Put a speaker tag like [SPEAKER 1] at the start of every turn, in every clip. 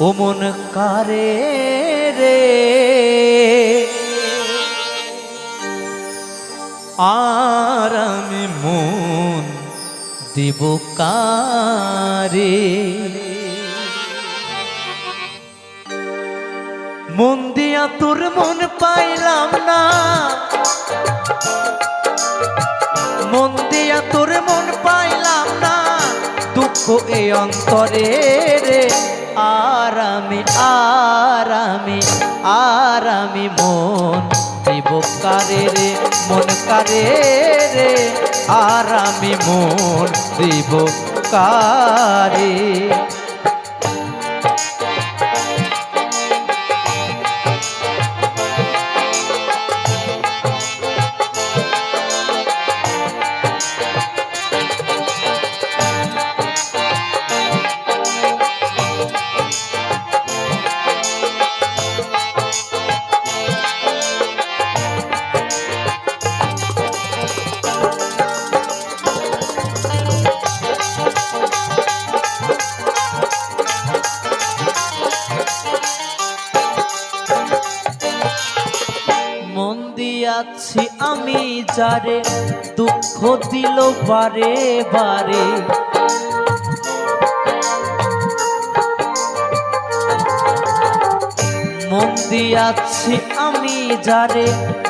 [SPEAKER 1] ও মন কারে রে? আর আমি মন দিব কারে? মন দিয়া তোর মন পাইলাম না। মন দিয়া তোর মন পাইলাম না। দুঃখ এই অন্তরে রে আর আমি আর আমি আর মন দেব কারে রে, মন কারে রে। আর আমি মন দেব কারে। দিয়াছি আমি যারে, দুঃখ দিল বারে বারে। মন দিয়াছি আমি যারে,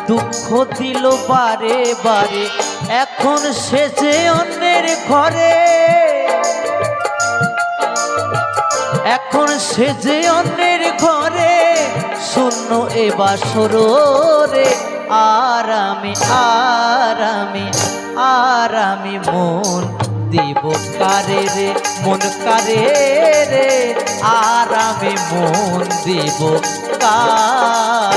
[SPEAKER 1] দুঃখ দিল বারে বারে। এখন সে যে অন্যের ঘরে। এখন সে যে অন্যের ঘরে। শূন্য এবার এ বাসর আরামে আরামে আর আমি আর আমি মন দিব কারে রে, মন কারে রে, আরামে মন দিব কারে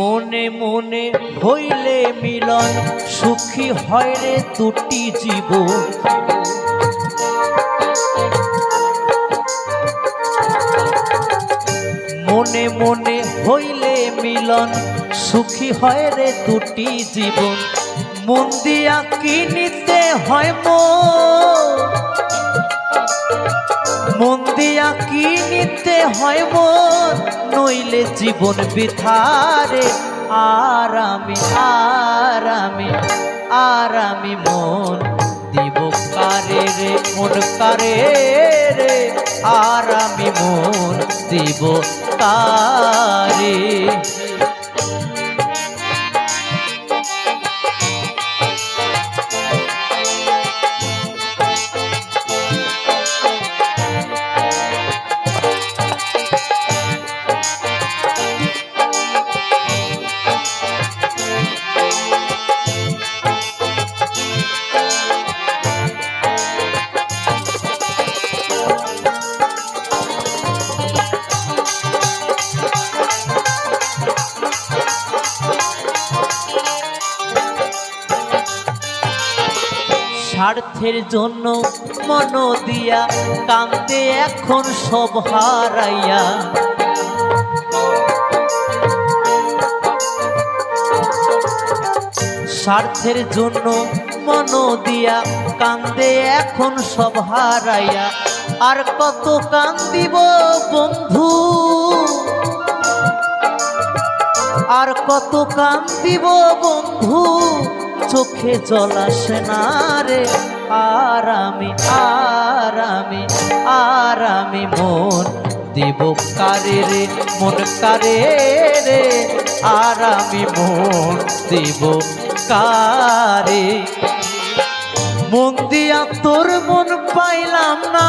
[SPEAKER 1] মনে মনে হইলে মিলন, সুখী হয় রে দুটি জীবন। মনে মনে হইলে মিলন, সুখী হয় রে দুটি জীবন। মন দিয়া কি নিতে হয় মন? দিয়া কি নিতে হয় মন? নইলে জীবন বিথারে আর আমি আর আমি আর আমি মন দিব কারে রে, মন কারে রে। আর আমি মন দিব কারে। স্বার্থের জন্য মন দিয়া কান্দে এখন সব হারাইয়া। স্বার্থের জন্য মন দিয়া কান্দে এখন সব হারাইয়া। আর কত কান্দিব বন্ধু? আর কত কান্দিব বন্ধু? চোখে জল আসে না রে। আরামি আরামি আরামি মন দিব কারে রে, মন কারে রে। আরামি মন দিব কারে। মন দিয়া তোর মন পাইলাম না।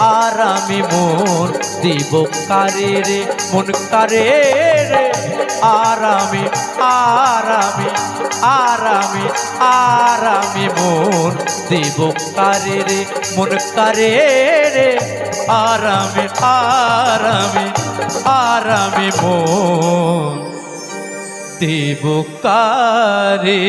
[SPEAKER 1] আরামি মন দিব কারে রে? মন কারে রে? আরামি আরামি আরামি আরামি মন দিব কারে রে? মন কারে রে? আরামি আরামি আরামি মন দিব কারে?